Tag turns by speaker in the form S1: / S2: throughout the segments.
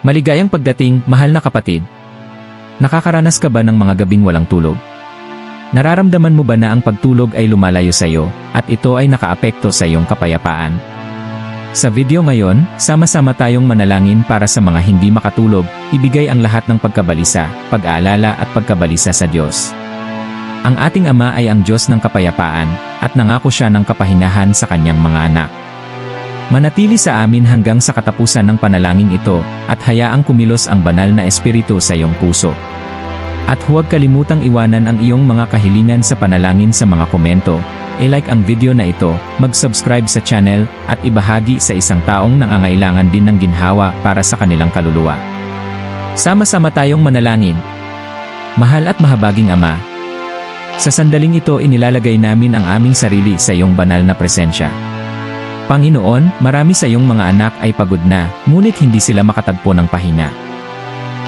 S1: Maligayang pagdating, mahal na kapatid. Nakakaranas ka ba ng mga gabing walang tulog? Nararamdaman mo ba na ang pagtulog ay lumalayo sa iyo at ito ay nakaapekto sa iyong kapayapaan? Sa video ngayon, sama-sama tayong manalangin para sa mga hindi makatulog, ibigay ang lahat ng pagkabalisa, pag-aalala at pagkabalisa sa Diyos. Ang ating Ama ay ang Diyos ng kapayapaan at nangako siya ng kapahinahan sa kanyang mga anak. Manatili sa amin hanggang sa katapusan ng panalangin ito, at hayaang kumilos ang banal na espiritu sa iyong puso. At huwag kalimutang iwanan ang iyong mga kahilingan sa panalangin sa mga komento, i-like ang video na ito, mag-subscribe sa channel, at ibahagi sa isang taong nangangailangan din ng ginhawa para sa kanilang kaluluwa. Sama-sama tayong manalangin. Mahal at mahabaging Ama, sa sandaling ito inilalagay namin ang aming sarili sa iyong banal na presensya. Panginoon, marami sa iyong mga anak ay pagod na, ngunit hindi sila makatagpo ng pahinga.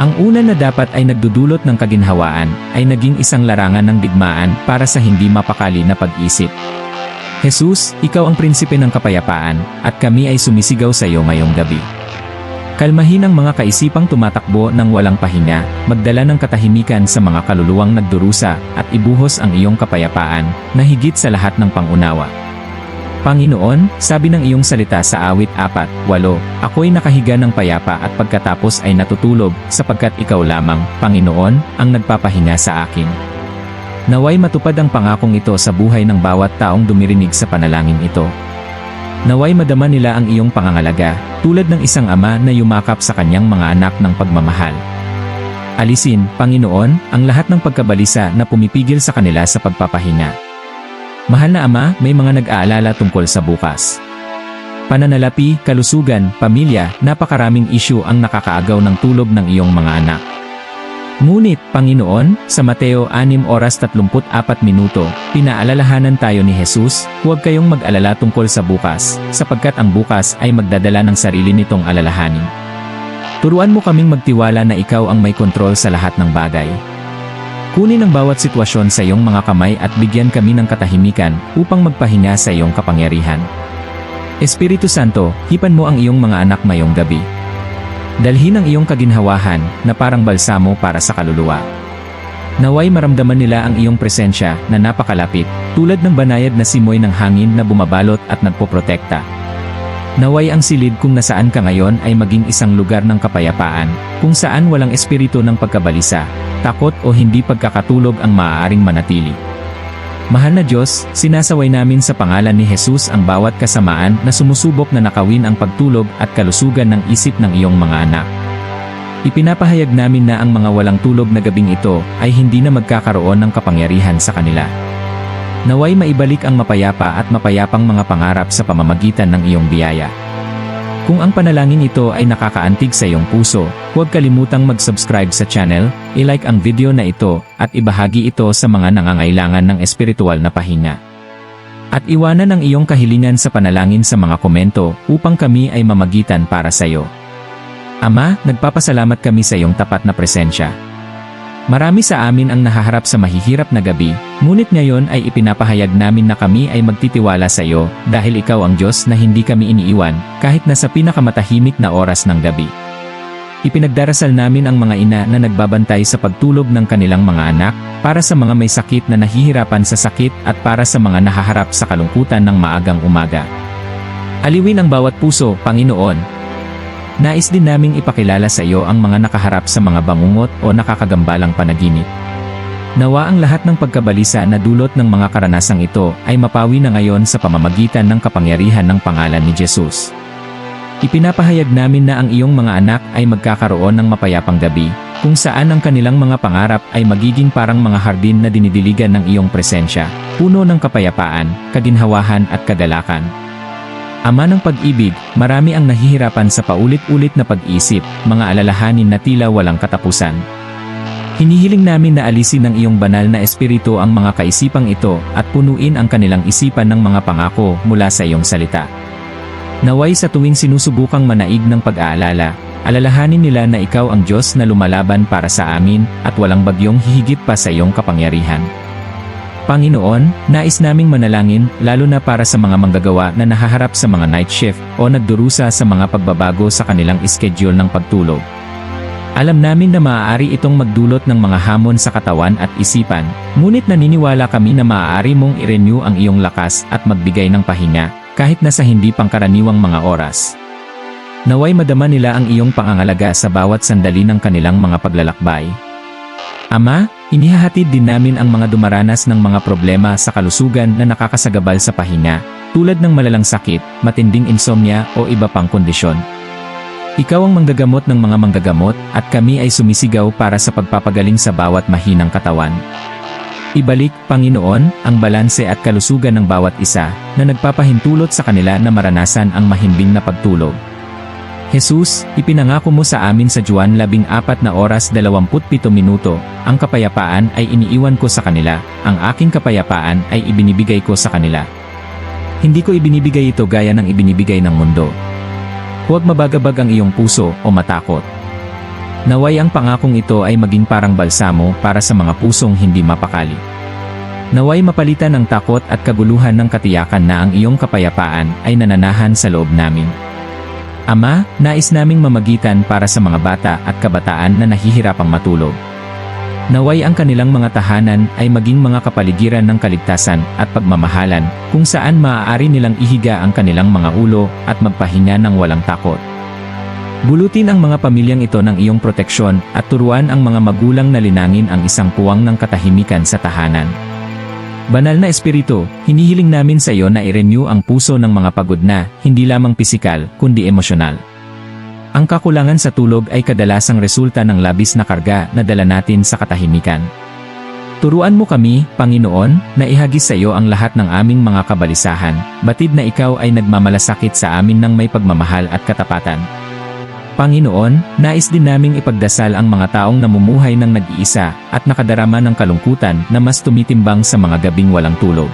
S1: Ang una na dapat ay nagdudulot ng kaginhawaan, ay naging isang larangan ng digmaan para sa hindi mapakali na pag-isip. Jesus, ikaw ang prinsipe ng kapayapaan, at kami ay sumisigaw sa iyo ngayong gabi. Kalmahin ang mga kaisipang tumatakbo ng walang pahinga, magdala ng katahimikan sa mga kaluluwang nagdurusa, at ibuhos ang iyong kapayapaan, na higit sa lahat ng pangunawa. Panginoon, sabi ng iyong salita sa awit 4, 8, Ako'y nakahiga ng payapa at pagkatapos ay natutulog, sapagkat ikaw lamang, Panginoon, ang nagpapahinga sa akin. Naway matupad ang pangakong ito sa buhay ng bawat taong dumirinig sa panalangin ito. Naway madama nila ang iyong pangangalaga, tulad ng isang ama na yumakap sa kanyang mga anak ng pagmamahal. Alisin, Panginoon, ang lahat ng pagkabalisa na pumipigil sa kanila sa pagpapahinga. Mahal na Ama, may mga nag-aalala tungkol sa bukas. Pananalapi, kalusugan, pamilya, napakaraming isyu ang nakakaagaw ng tulog ng iyong mga anak. Ngunit, Panginoon, sa Mateo 6 oras 34 minuto, pinaalalahanan tayo ni Jesus, huwag kayong mag-alala tungkol sa bukas, sapagkat ang bukas ay magdadala ng sarili nitong alalahanin. Turuan mo kaming magtiwala na ikaw ang may kontrol sa lahat ng bagay. Kunin ang bawat sitwasyon sa iyong mga kamay at bigyan kami ng katahimikan upang magpahinga sa iyong kapangyarihan. Espiritu Santo, hipan mo ang iyong mga anak mayong gabi. Dalhin ang iyong kaginhawahan na parang balsamo para sa kaluluwa. Naway maramdaman nila ang iyong presensya na napakalapit, tulad ng banayad na simoy ng hangin na bumabalot at nagpoprotekta. Naway ang silid kung nasaan ka ngayon ay maging isang lugar ng kapayapaan, kung saan walang espiritu ng pagkabalisa, takot o hindi pagkakatulog ang maaaring manatili. Mahal na Diyos, sinasaway namin sa pangalan ni Jesus ang bawat kasamaan na sumusubok na nakawin ang pagtulog at kalusugan ng isip ng iyong mga anak. Ipinapahayag namin na ang mga walang tulog na gabing ito ay hindi na magkakaroon ng kapangyarihan sa kanila. Naway maibalik ang mapayapa at mapayapang mga pangarap sa pamamagitan ng iyong biyaya. Kung ang panalangin ito ay nakakaantig sa iyong puso, huwag kalimutang mag-subscribe sa channel, i-like ang video na ito, at ibahagi ito sa mga nangangailangan ng espiritual na pahinga. At iwanan ang iyong kahilingan sa panalangin sa mga komento upang kami ay mamagitan para sa iyo. Ama, nagpapasalamat kami sa iyong tapat na presensya. Marami sa amin ang nahaharap sa mahihirap na gabi, ngunit ngayon ay ipinapahayag namin na kami ay magtitiwala sa iyo dahil ikaw ang Diyos na hindi kami iniiwan kahit na sa pinakamatahimik na oras ng gabi. Ipinagdarasal namin ang mga ina na nagbabantay sa pagtulog ng kanilang mga anak, para sa mga may sakit na nahihirapan sa sakit at para sa mga nahaharap sa kalungkutan ng maagang umaga. Aliwin ang bawat puso, Panginoon, Nais din naming ipakilala sa iyo ang mga nakaharap sa mga bangungot o nakakagambalang panaginip. Nawa ang lahat ng pagkabalisa na dulot ng mga karanasang ito ay mapawi na ngayon sa pamamagitan ng kapangyarihan ng pangalan ni Jesus. Ipinapahayag namin na ang iyong mga anak ay magkakaroon ng mapayapang gabi, kung saan ang kanilang mga pangarap ay magiging parang mga hardin na dinidiligan ng iyong presensya, puno ng kapayapaan, kaginhawahan at kagalakan. Ama ng pag-ibig, marami ang nahihirapan sa paulit-ulit na pag-isip, mga alalahanin na tila walang katapusan. Hinihiling namin na alisin ng iyong banal na espiritu ang mga kaisipang ito at punuin ang kanilang isipan ng mga pangako mula sa iyong salita. Naway sa tuwing sinusubukang manaig ng pag-aalala, alalahanin nila na ikaw ang Diyos na lumalaban para sa amin at walang bagyong hihigit pa sa iyong kapangyarihan. Panginoon, nais naming manalangin lalo na para sa mga manggagawa na nahaharap sa mga night shift o nagdurusa sa mga pagbabago sa kanilang schedule ng pagtulog. Alam namin na maaari itong magdulot ng mga hamon sa katawan at isipan, ngunit naniniwala kami na maaari mong i-renew ang iyong lakas at magbigay ng pahinga, kahit na sa hindi pangkaraniwang mga oras. Naway madama nila ang iyong pangangalaga sa bawat sandali ng kanilang mga paglalakbay. Ama, inihahatid din namin ang mga dumaranas ng mga problema sa kalusugan na nakakasagabal sa pahinga, tulad ng malalang sakit, matinding insomnia o iba pang kondisyon. Ikaw ang manggagamot ng mga manggagamot at kami ay sumisigaw para sa pagpapagaling sa bawat mahinang katawan. Ibalik, Panginoon, ang balanse at kalusugan ng bawat isa na nagpapahintulot sa kanila na maranasan ang mahimbing na pagtulog. Jesus, ipinangako mo sa amin sa Juan 14 na oras 27 minuto, ang kapayapaan ay iniiwan ko sa kanila, ang aking kapayapaan ay ibinibigay ko sa kanila. Hindi ko ibinibigay ito gaya ng ibinibigay ng mundo. Huwag mabagabag ang iyong puso o matakot. Naway ang pangakong ito ay maging parang balsamo para sa mga pusong hindi mapakali. Naway mapalitan ng takot at kaguluhan ng katiyakan na ang iyong kapayapaan ay nananahan sa loob namin. Ama, nais naming mamagitan para sa mga bata at kabataan na nahihirapang matulog. Naway ang kanilang mga tahanan ay maging mga kapaligiran ng kaligtasan at pagmamahalan, kung saan maaari nilang ihiga ang kanilang mga ulo at magpahinga ng walang takot. Bulutin ang mga pamilyang ito ng iyong proteksyon at turuan ang mga magulang na linangin ang isang puwang ng katahimikan sa tahanan. Banal na Espiritu, hinihiling namin sa iyo na i-renew ang puso ng mga pagod na, hindi lamang pisikal, kundi emosyonal. Ang kakulangan sa tulog ay kadalasang resulta ng labis na karga na dala natin sa katahimikan. Turuan mo kami, Panginoon, na ihagis sa iyo ang lahat ng aming mga kabalisahan, batid na ikaw ay nagmamalasakit sa amin ng may pagmamahal at katapatan. Panginoon, nais din naming ipagdasal ang mga taong namumuhay ng nag-iisa at nakadarama ng kalungkutan na mas tumitimbang sa mga gabing walang tulog.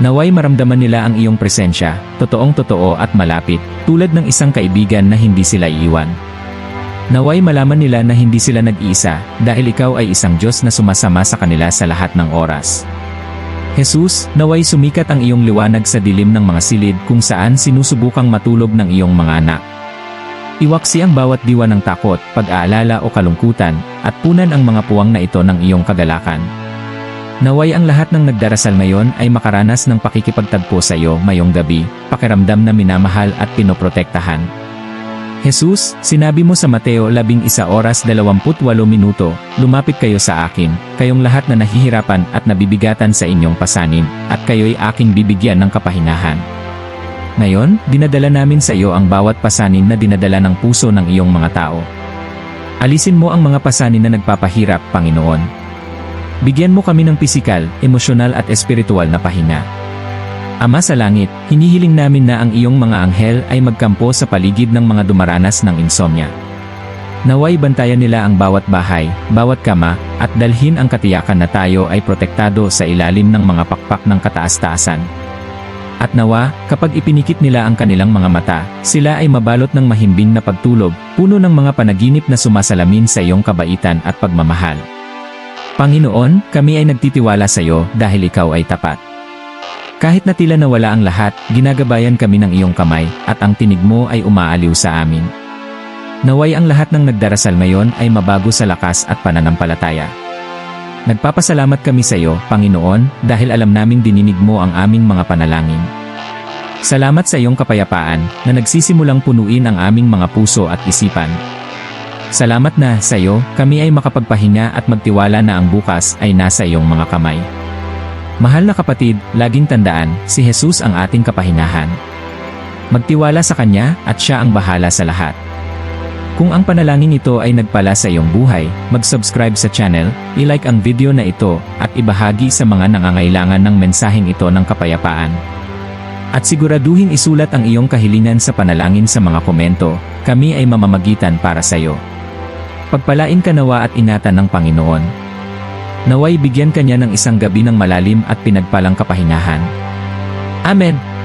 S1: Naway maramdaman nila ang iyong presensya, totoong totoo at malapit, tulad ng isang kaibigan na hindi sila iiwan. Naway malaman nila na hindi sila nag-iisa dahil ikaw ay isang Diyos na sumasama sa kanila sa lahat ng oras. Jesus, naway sumikat ang iyong liwanag sa dilim ng mga silid kung saan sinusubukang matulog ng iyong mga anak. Iwaksi ang bawat diwa ng takot, pag-aalala o kalungkutan, at punan ang mga puwang na ito ng iyong kagalakan. Naway ang lahat ng nagdarasal ngayon ay makaranas ng pakikipagtagpo sa iyo mayong gabi, pakiramdam na minamahal at pinoprotektahan. Jesus, sinabi mo sa Mateo 11 oras 28 minuto, lumapit kayo sa akin, kayong lahat na nahihirapan at nabibigatan sa inyong pasanin, at kayo'y aking bibigyan ng kapahinahan. Ngayon, dinadala namin sa iyo ang bawat pasanin na dinadala ng puso ng iyong mga tao. Alisin mo ang mga pasanin na nagpapahirap, Panginoon. Bigyan mo kami ng pisikal, emosyonal at espiritual na pahinga. Ama sa langit, hinihiling namin na ang iyong mga anghel ay magkampo sa paligid ng mga dumaranas ng insomnia. Naway bantayan nila ang bawat bahay, bawat kama, at dalhin ang katiyakan na tayo ay protektado sa ilalim ng mga pakpak ng kataas-taasan. At nawa, kapag ipinikit nila ang kanilang mga mata, sila ay mabalot ng mahimbing na pagtulog, puno ng mga panaginip na sumasalamin sa iyong kabaitan at pagmamahal. Panginoon, kami ay nagtitiwala sa iyo dahil ikaw ay tapat. Kahit na tila nawala ang lahat, ginagabayan kami ng iyong kamay, at ang tinig mo ay umaaliw sa amin. Naway ang lahat ng nagdarasal ngayon ay mabago sa lakas at pananampalataya. Nagpapasalamat kami sa iyo, Panginoon, dahil alam naming dininig mo ang aming mga panalangin. Salamat sa iyong kapayapaan na nagsisimulang punuin ang aming mga puso at isipan. Salamat na sa iyo, kami ay makapagpahinga at magtiwala na ang bukas ay nasa iyong mga kamay. Mahal na kapatid, laging tandaan, si Jesus ang ating kapahinahan. Magtiwala sa Kanya at Siya ang bahala sa lahat. Kung ang panalangin ito ay nagpala sa iyong buhay, mag-subscribe sa channel, i-like ang video na ito, at ibahagi sa mga nangangailangan ng mensaheng ito ng kapayapaan. At siguraduhin isulat ang iyong kahilingan sa panalangin sa mga komento, kami ay mamamagitan para sa iyo. Pagpalain ka nawa at ingatan ng Panginoon. Naway bigyan ka niya ng isang gabi ng malalim at pinagpalang kapahingahan. Amen.